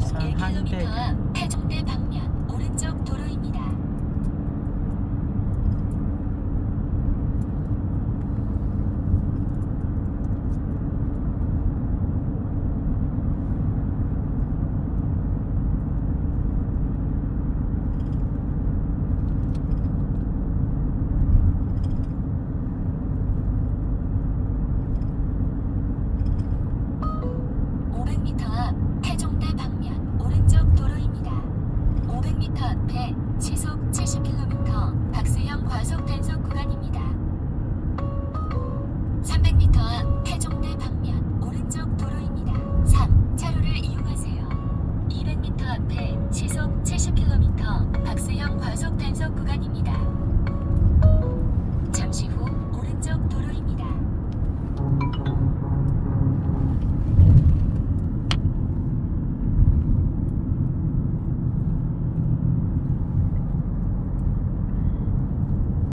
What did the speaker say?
우선 한 1km 대. 앞 태종대 방면 오른쪽 도로입니다. (500m) 앞 시속 70km 박스형 과속 단속 구간입니다.